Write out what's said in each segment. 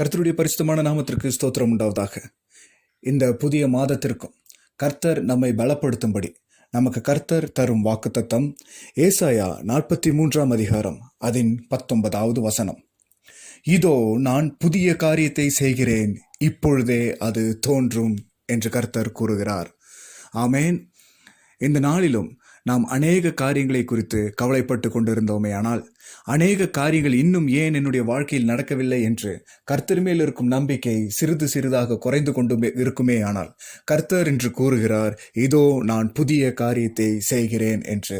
கர்த்தருடைய பரிசுத்தமான நாமத்திற்கு ஸ்தோத்திரம் உண்டாவதாக. இந்த புதிய மாதத்திற்கும் கர்த்தர் நம்மை பலப்படுத்தும்படி நமக்கு கர்த்தர் தரும் வாக்குத்தத்தம் ஏசாயா நாற்பத்தி மூன்றாம் அதிகாரம் அதன் பத்தொன்பதாவது வசனம். இதோ நான் புதிய காரியத்தை செய்கிறேன் இப்பொழுதே அது தோன்றும் என்று கர்த்தர் கூறுகிறார். ஆமேன். இந்த நாளிலும் நாம் அநேக காரியங்களை குறித்து கவலைப்பட்டு கொண்டிருந்தோமே ஆனால் அநேக காரியங்கள் இன்னும் ஏன் என்னுடைய வாழ்க்கையில் நடக்கவில்லை என்று கர்த்தர் மேல் இருக்கும் நம்பிக்கை சிறிது சிறிதாக குறைந்து கொண்டு இருக்குமே ஆனால் கர்த்தர் என்று கூறுகிறார் இதோ நான் புதிய காரியத்தை செய்கிறேன் என்று.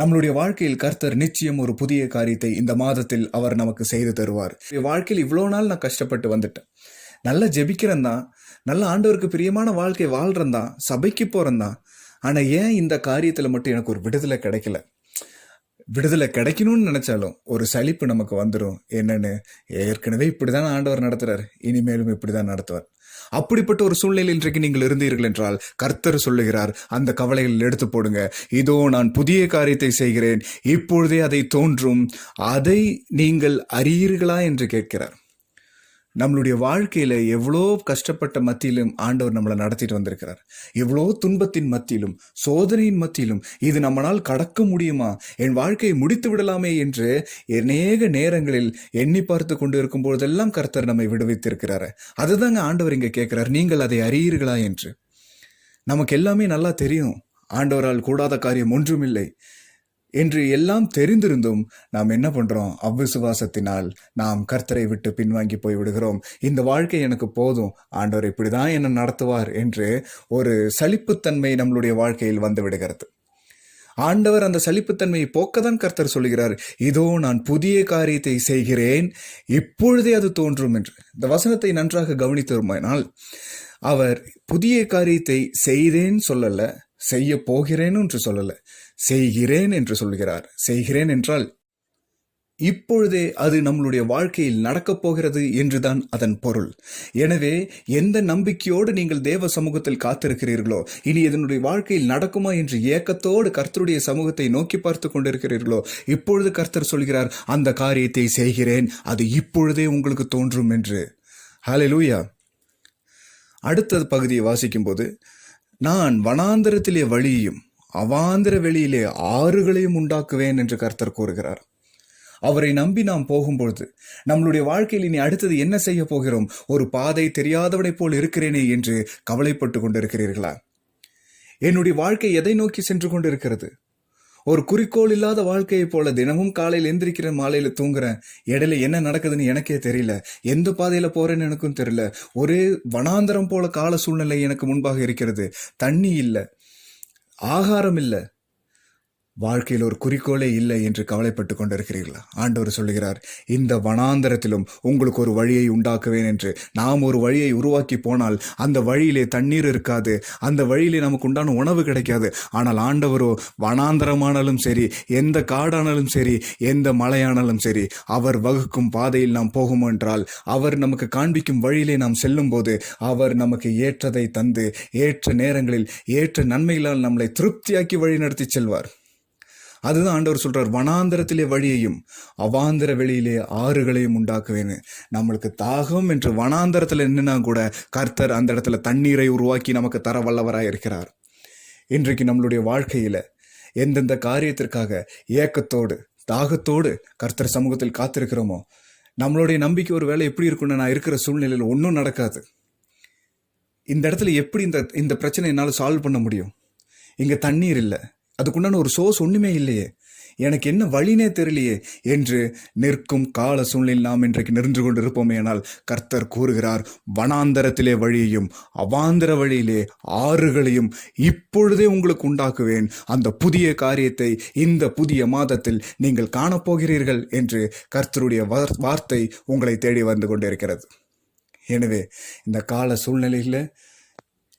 நம்மளுடைய வாழ்க்கையில் கர்த்தர் நிச்சயம் ஒரு புதிய காரியத்தை இந்த மாதத்தில் அவர் நமக்கு செய்து தருவார். வாழ்க்கையில் இவ்வளோ நாள் நான் கஷ்டப்பட்டு வந்துட்டேன். நல்லா ஜெபிக்கிறேன் தான். நல்ல ஆண்டவருக்கு பிரியமான வாழ்க்கை வாழ்கிறந்தான் சபைக்கு போகிறந்தான் ஆனால் ஏன் இந்த காரியத்தில் மட்டும் எனக்கு ஒரு விடுதலை கிடைக்கல? விடுதலை கிடைக்கணும்னு நினச்சாலும் ஒரு சலிப்பு நமக்கு வந்துடும் என்னன்னு? ஏற்கனவே இப்படிதான் ஆண்டவர் நடத்துகிறார் இனிமேலும் இப்படிதான் நடத்துவார். அப்படிப்பட்ட ஒரு சூழ்நிலையில் இன்றைக்கு நீங்கள் இருந்தீர்கள் என்றால் கர்த்தர் சொல்லுகிறார் அந்த கவலைகள் எடுத்து போடுங்க. இதோ நான் புதிய காரியத்தை செய்கிறேன். இப்பொழுதே அதை தோன்றும். அதை நீங்கள் அறியீர்களா என்று கேட்கிறார். நம்மளுடைய வாழ்க்கையில எவ்வளோ கஷ்டப்பட்ட மத்தியிலும் ஆண்டவர் நம்மளை நடத்திட்டு வந்திருக்கிறார். எவ்வளோ துன்பத்தின் மத்தியிலும் சோதனையின் மத்தியிலும் இது நம்மளால் கடக்க முடியுமா? என் வாழ்க்கையை முடித்து விடலாமே என்று அநேக நேரங்களில் எண்ணி பார்த்து கொண்டு இருக்கும் போதெல்லாம் கர்த்தர் நம்மை விடுவித்திருக்கிறாரு. அதுதாங்க ஆண்டவர் இங்க கேட்கிறார் நீங்கள் அதை அறியீர்களா? என்று. நமக்கு எல்லாமே நல்லா தெரியும். ஆண்டவரால் கூடாத காரியம் ஒன்றுமில்லை. என்று எல்லாம் தெரிந்திருந்தும் நாம் என்ன பண்றோம்? அவ்விசுவாசத்தினால் நாம் கர்த்தரை விட்டு பின்வாங்கி போய் விடுகிறோம் இந்த வாழ்க்கை எனக்கு போதும். ஆண்டவர் இப்படிதான் என்ன நடத்துவார் என்று ஒரு சலிப்புத்தன்மை நம்மளுடைய வாழ்க்கையில் வந்து விடுகிறது. ஆண்டவர் அந்த சலிப்புத்தன்மையை போக்கதான் கர்த்தர் சொல்கிறார் இதோ நான் புதிய காரியத்தை செய்கிறேன். இப்பொழுதே அது தோன்றும் என்று. இந்த வசனத்தை நன்றாக கவனித்து வருமானால் அவர் புதிய காரியத்தை செய்தேன் சொல்லலை. செய்ய போகிறேன் என்று சொல்லல. செய்கிறேன் என்று சொல்கிறார். செய்கிறேன் என்றால் இப்பொழுதே அது நம்மளுடைய வாழ்க்கையில் நடக்கப் போகிறது என்றுதான் அதன் பொருள். எனவே எந்த நம்பிக்கையோடு நீங்கள் தேவ சமூகத்தில் காத்திருக்கிறீர்களோ இனி இதனுடைய வாழ்க்கையில் நடக்குமா என்று ஏக்கத்தோடு கர்த்தருடைய சமூகத்தை நோக்கி பார்த்து கொண்டிருக்கிறீர்களோ இப்பொழுது கர்த்தர் சொல்கிறார் அந்த காரியத்தை செய்கிறேன் அது இப்பொழுதே உங்களுக்கு தோன்றும் என்று. ஹalleluya. அடுத்த பகுதியை வாசிக்கும்போது நான் வனாந்தரத்திலே வழியையும் அவாந்திர வெளியிலே ஆறுகளையும் உண்டாக்குவேன் என்று கர்த்தர் கூறுகிறார். அவரை நம்பி நாம் போகும்பொழுது நம்மளுடைய வாழ்க்கையில் இனி அடுத்தது என்ன செய்ய போகிறோம்? ஒரு பாதை தெரியாதவனைப் போல் இருக்கிறேனே என்று கவலைப்பட்டு கொண்டிருக்கிறீர்களா? என்னுடைய வாழ்க்கை எதை நோக்கி சென்று கொண்டிருக்கிறது? ஒரு குறிக்கோள் இல்லாத வாழ்க்கையை போல தினமும் காலையில் எந்திரிக்கிறேன் மாலையில தூங்குறேன். இடையில என்ன நடக்குதுன்னு எனக்கே தெரியல. எந்த பாதையில போறேன்னு எனக்கும் தெரியல. ஒரே வனாந்தரம் போல கால சூழ்நிலை எனக்கு முன்பாக இருக்கிறது. தண்ணி இல்லை. ஆகாரம் இல்லை. வாழ்க்கையில் ஒரு குறிக்கோளே இல்லை என்று கவலைப்பட்டு கொண்டிருக்கிறீர்களா? ஆண்டவர் சொல்லுகிறார் இந்த வனாந்தரத்திலும் உங்களுக்கு ஒரு வழியை உண்டாக்குவேன் என்று. நாம் ஒரு வழியை உருவாக்கி போனால் அந்த வழியிலே தண்ணீர் இருக்காது. அந்த வழியிலே நமக்கு உண்டான உணவு கிடைக்காது. ஆனால் ஆண்டவரோ வனாந்தரமானாலும் சரி எந்த காடானாலும் சரி எந்த மலையானாலும் சரி அவர் வகுக்கும் பாதையில் நாம் போகும் என்றால் அவர் நமக்கு காண்பிக்கும் வழியிலே நாம் செல்லும் போது அவர் நமக்கு ஏற்றதை தந்து ஏற்ற நேரங்களில் ஏற்ற நன்மைகளால் நம்மளை திருப்தியாக்கி வழி நடத்தி செல்வார். அதுதான் ஆண்டவர் சொல்றார் வனாந்தரத்திலே வழியையும் அவாந்தர வெளியிலே ஆறுகளையும் உண்டாக்குவேன்னு. நம்மளுக்கு தாகம் என்று வனாந்தரத்தில் என்னன்னா கூட கர்த்தர் அந்த இடத்துல தண்ணீரை உருவாக்கி நமக்கு தர வல்லவராக இருக்கிறார். இன்றைக்கு நம்மளுடைய வாழ்க்கையில எந்தெந்த காரியத்திற்காக ஏக்கத்தோடு தாகத்தோடு கர்த்தர் சமூகத்தில் காத்திருக்கிறோமோ நம்மளுடைய நம்பிக்கை ஒரு வேலை எப்படி இருக்கும்னு நான் இருக்கிற சூழ்நிலையில் ஒன்றும் நடக்காது. இந்த இடத்துல எப்படி இந்த இந்த பிரச்சனை என்னால் சால்வ் பண்ண முடியும்? இங்கே தண்ணீர் இல்லை. அதுக்குண்டான ஒரு சோர்ஸ் ஒன்றுமே இல்லையே. எனக்கு என்ன வழினே தெரியலையே என்று நிற்கும் கால சூழ்நிலையில் நாம் இன்றைக்கு நின்று கொண்டு ஆனால் கர்த்தர் கூறுகிறார் வனாந்தரத்திலே வழியையும் அவாந்தர வழியிலே ஆறுகளையும் இப்பொழுதே உங்களுக்கு உண்டாக்குவேன். அந்த புதிய காரியத்தை இந்த புதிய மாதத்தில் நீங்கள் காணப்போகிறீர்கள் என்று கர்த்தருடைய வார்த்தை உங்களை தேடி வந்து கொண்டிருக்கிறது. எனவே இந்த கால சூழ்நிலையில்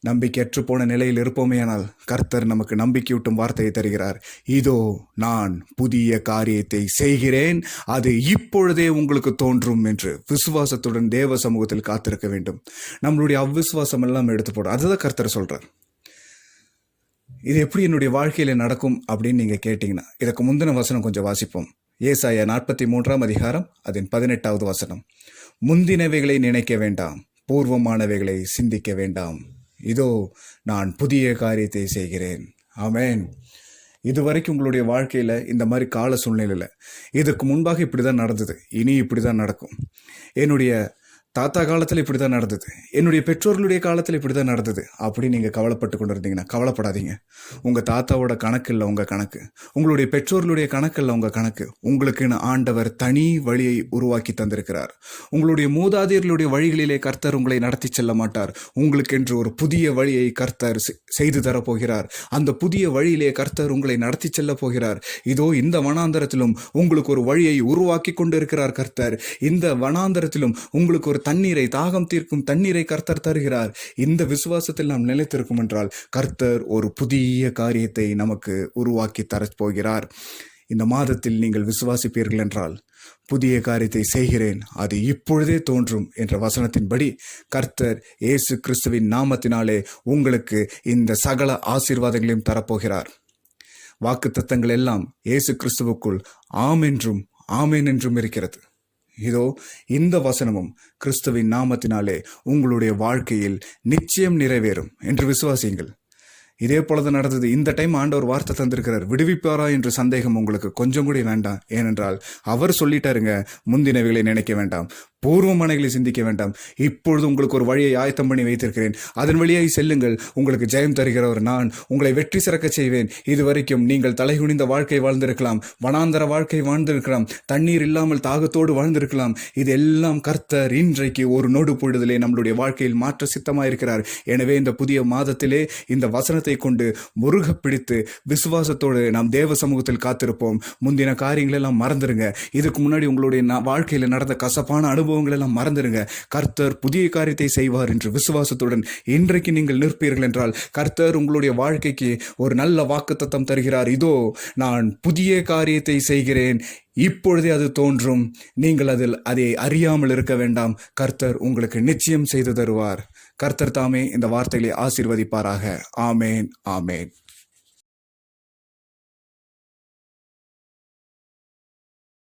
நம்பிக்கையற்று போன நிலையில் இருப்போமேயானால் கர்த்தர் நமக்கு நம்பிக்கையூட்டும் வார்த்தையை தருகிறார். இதோ நான் புதிய காரியத்தை செய்கிறேன். அது இப்பொழுதே உங்களுக்கு தோன்றும் என்று விசுவாசத்துடன் தேவ சமூகத்தில் காத்திருக்க வேண்டும். நம்மளுடைய அவ்விசுவாசம் எல்லாம் எடுத்து போடும் அதுதான் கர்த்தர் சொல்கிறார் இது எப்படி என்னுடைய வாழ்க்கையில் நடக்கும் அப்படின்னு நீங்கள் கேட்டிங்கன்னா இதற்கு முந்தின வசனம் கொஞ்சம் வாசிப்போம். ஏசாயா நாற்பத்தி மூன்றாம் அதிகாரம் அதன் பதினெட்டாவது வசனம். முந்தினவைகளை நினைக்க வேண்டாம். பூர்வமானவைகளை சிந்திக்க வேண்டாம். இதோ நான் புதிய காரியத்தை செய்கிறேன். ஆமென். இதுவரைக்கும் உங்களுடைய வாழ்க்கையில் இந்த மாதிரி கால சூழ்நிலையில் இதுக்கு முன்பாக இப்படி தான் நடந்தது இனி இப்படி தான் நடக்கும். என்னுடைய தாத்தா காலத்தில் இப்படி தான் நடந்தது. என்னுடைய பெற்றோர்களுடைய காலத்தில் இப்படி தான் நடந்தது. அப்படி நீங்கள் கவலைப்பட்டு கொண்டு இருந்தீங்கன்னா கவலைப்படாதீங்க. உங்கள் தாத்தாவோட கணக்கு இல்லை உங்கள் கணக்கு. உங்களுடைய பெற்றோர்களுடைய கணக்கு இல்லை உங்கள் கணக்கு. உங்களுக்குன்னு ஆண்டவர் தனி வழியை உருவாக்கி தந்திருக்கிறார். உங்களுடைய மூதாதையர்களுடைய வழிகளிலே கர்த்தர் உங்களை நடத்தி செல்ல மாட்டார். உங்களுக்கென்று ஒரு புதிய வழியை கர்த்தர் செ- செய்து தரப்போகிறார் அந்த புதிய வழியிலே கர்த்தர் உங்களை நடத்தி செல்ல போகிறார். இதோ இந்த வனாந்தரத்திலும் உங்களுக்கு ஒரு வழியை உருவாக்கி கொண்டிருக்கிறார் கர்த்தர். இந்த வனாந்தரத்திலும் உங்களுக்கு ஒரு தண்ணீரை தாகம் தீர்க்கும் தண்ணீரை கர்த்தர் தருகிறார். இந்த விசுவாசத்தில் நாம் நிலைத்திருக்கும் என்றால் கர்த்தர் ஒரு புதிய காரியத்தை நமக்கு உருவாக்கி தரப் போகிறார். இந்த மாதத்தில் நீங்கள் விசுவாசிப்பீர்கள் என்றால் புதிய காரியத்தை செய்கிறேன் அது இப்பொழுதே தோன்றும் என்ற வசனத்தின்படி கர்த்தர் இயேசு கிறிஸ்துவின் நாமத்தினாலே உங்களுக்கு இந்த சகல ஆசீர்வாதங்களையும் தரப்போகிறார் வாக்குத்தத்தங்கள் எல்லாம் இயேசு கிறிஸ்துவுக்குள் ஆம் என்றும் ஆமேன் என்றும் இருக்கிறது. இதோ இந்த வசனமும் கிறிஸ்துவின் நாமத்தினாலே உங்களுடைய வாழ்க்கையில் நிச்சயம் நிறைவேறும் என்று விசுவாசியுங்கள். இதே போலதான் நடந்தது. இந்த டைம் ஆண்டவர் வார்த்தை தந்திருக்கிறார். விடுவிப்பாரா என்று சந்தேகம் உங்களுக்கு கொஞ்சம் கூட வேண்டாம். ஏனென்றால் அவர் சொல்லிட்டாருங்க முந்தினவைகளை நினைக்க வேண்டாம். பூர்வமனைகளை சிந்திக்க வேண்டாம். இப்பொழுது உங்களுக்கு ஒரு வழியை ஆயத்தம் பண்ணி வைத்திருக்கிறேன். அதன் வழியாய் செல்லுங்கள். உங்களுக்கு ஜெயம் தருகிறவர் நான். உங்களை வெற்றி சிறக்க செய்வேன். இதுவரைக்கும் நீங்கள் தலைகுனிந்த வாழ்க்கை வாழ்ந்திருக்கலாம். வனாந்தர வாழ்க்கை வாழ்ந்திருக்கலாம். தண்ணீர் இல்லாமல் தாகத்தோடு வாழ்ந்திருக்கலாம். இது எல்லாம் கர்த்தர் இன்றைக்கு ஒரு நொடு பொழுதிலே நம்மளுடைய வாழ்க்கையில் மாற்ற சித்தமாயிருக்கிறார். எனவே இந்த புதிய மாதத்திலே இந்த வசனத்தை கொண்டு முருக பிடித்து விசுவாசத்தோடு நாம் தேவ சமூகத்தில் காத்திருப்போம். முந்தின காரியங்களெல்லாம் மறந்துருங்க. இதுக்கு முன்னாடி உங்களுடைய வாழ்க்கையில் நடந்த கசப்பான அனுபவம் அனுபவங்கள் எல்லாம் மறந்துடுங்க. கர்த்தர் புதிய காரியத்தை செய்வார் என்று விசுவாசத்துடன் இன்றைக்கு நீங்கள் நிற்பீர்கள் என்றால் கர்த்தர் உங்களுடைய வாழ்க்கைக்கு ஒரு நல்ல வாக்குத்தத்தம் தருகிறார். இதோ நான் புதிய காரியத்தை செய்கிறேன். இப்பொழுதே அது தோன்றும். நீங்கள் அதில் அதை அறியாமல் இருக்க வேண்டாம். கர்த்தர் உங்களுக்கு நிச்சயம் செய்து தருவார். கர்த்தர் தாமே இந்த வார்த்தைகளை ஆசீர்வதிப்பாராக. ஆமேன் ஆமேன்.